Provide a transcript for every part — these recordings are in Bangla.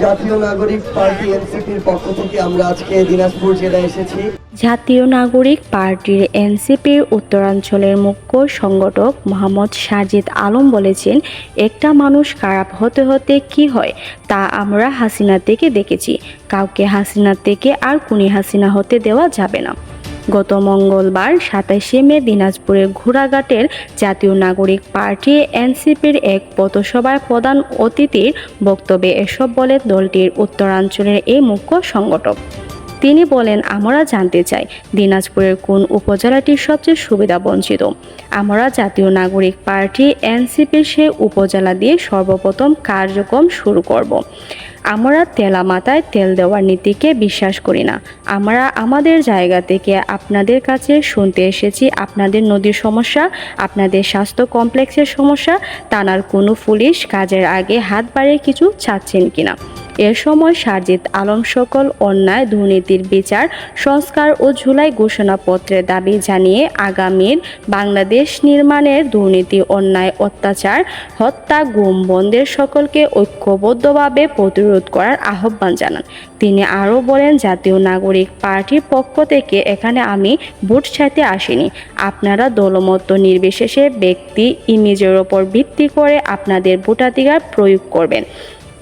জাতীয় নাগরিক পার্টির এনসিপির উত্তরাঞ্চলের মুখ্য সংগঠক মোহাম্মদ সাজিদ আলম বলেছেন, একটা মানুষ খারাপ হতে হতে কি হয় তা আমরা হাসিনা থেকে দেখেছি। কাউকে হাসিনা থেকে আর কুনি হাসিনা হতে দেওয়া যাবে না। গত মঙ্গলবার সাতাশে মে দিনাজপুরের ঘোড়াঘাটের জাতীয় নাগরিক পার্টি এনসিপির এক পথসভায় প্রধান অতিথির বক্তব্যে এসব বলে দলটির উত্তরাঞ্চলের এই মুখ্য সংগঠক। তিনি বলেন, আমরা জানতে চাই দিনাজপুরের কোন উপজেলাটি সবচেয়ে সুবিধা বঞ্চিত। আমরা জাতীয় নাগরিক পার্টি এনসিপির সে উপজেলা দিয়ে সর্বপ্রথম কার্যক্রম শুরু করব। আমরা তেলা মাথায় তেল দেওয়ার নীতিকে বিশ্বাস করি না। আমরা আমাদের জায়গা থেকে আপনাদের কাছে শুনতে এসেছি, আপনাদের নদীর সমস্যা, আপনাদের স্বাস্থ্য কমপ্লেক্সের সমস্যা টানার কোনো পুলিশ কাজের আগে হাত বাড়িয়ে কিছু চাচ্ছেন কিনা। এ সময় সারজিৎ আলম সকল অন্যায় দুর্নীতির বিচার, সংস্কার ও জুলাই ঘোষণাপত্রের দাবি জানিয়ে আগামীর বাংলাদেশ নির্মাণের দুর্নীতি, অন্যায়, অত্যাচার, হত্যা, গুম বন্ধের সকলকে ঐক্যবদ্ধভাবে প্রতিরোধ করার আহ্বান জানান। তিনি আরও বলেন, জাতীয় নাগরিক পার্টির পক্ষ থেকে এখানে আমি ভোট চাইতে আসিনি। আপনারা দলমত নির্বিশেষে ব্যক্তি, ইমেজের ওপর ভিত্তি করে আপনাদের ভোটাধিকার প্রয়োগ করবেন।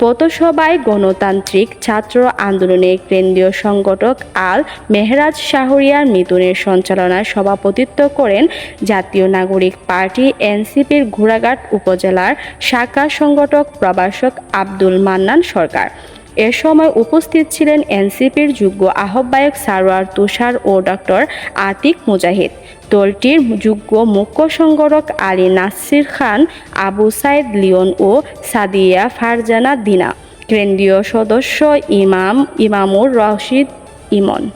পথসভায় গণতান্ত্রিক ছাত্র আন্দোলনের কেন্দ্রীয় সংগঠক আল মেহরাজ শাহরিয়ার মিতুনের সঞ্চালনায় সভাপতিত্ব করেন জাতীয় নাগরিক পার্টি এনসিপির ঘোড়াঘাট উপজেলার শাখা সংগঠক প্রবাসক আব্দুল মান্নান সরকার। এ সময় উপস্থিত ছিলেন এনসিপির যুগ্ম আহ্বায়ক সারোয়ার তুষার ও ডক্টর আতিক মুজাহিদ। দলটির যোগ্য মুখ্য সংগঠক আলী নাসির খান, আবু সাইদ লিওন ও সাদিয়া ফারজানা দিনা। কেন্দ্রীয় সদস্য ইমাম ইমামুর রশিদ ইমন।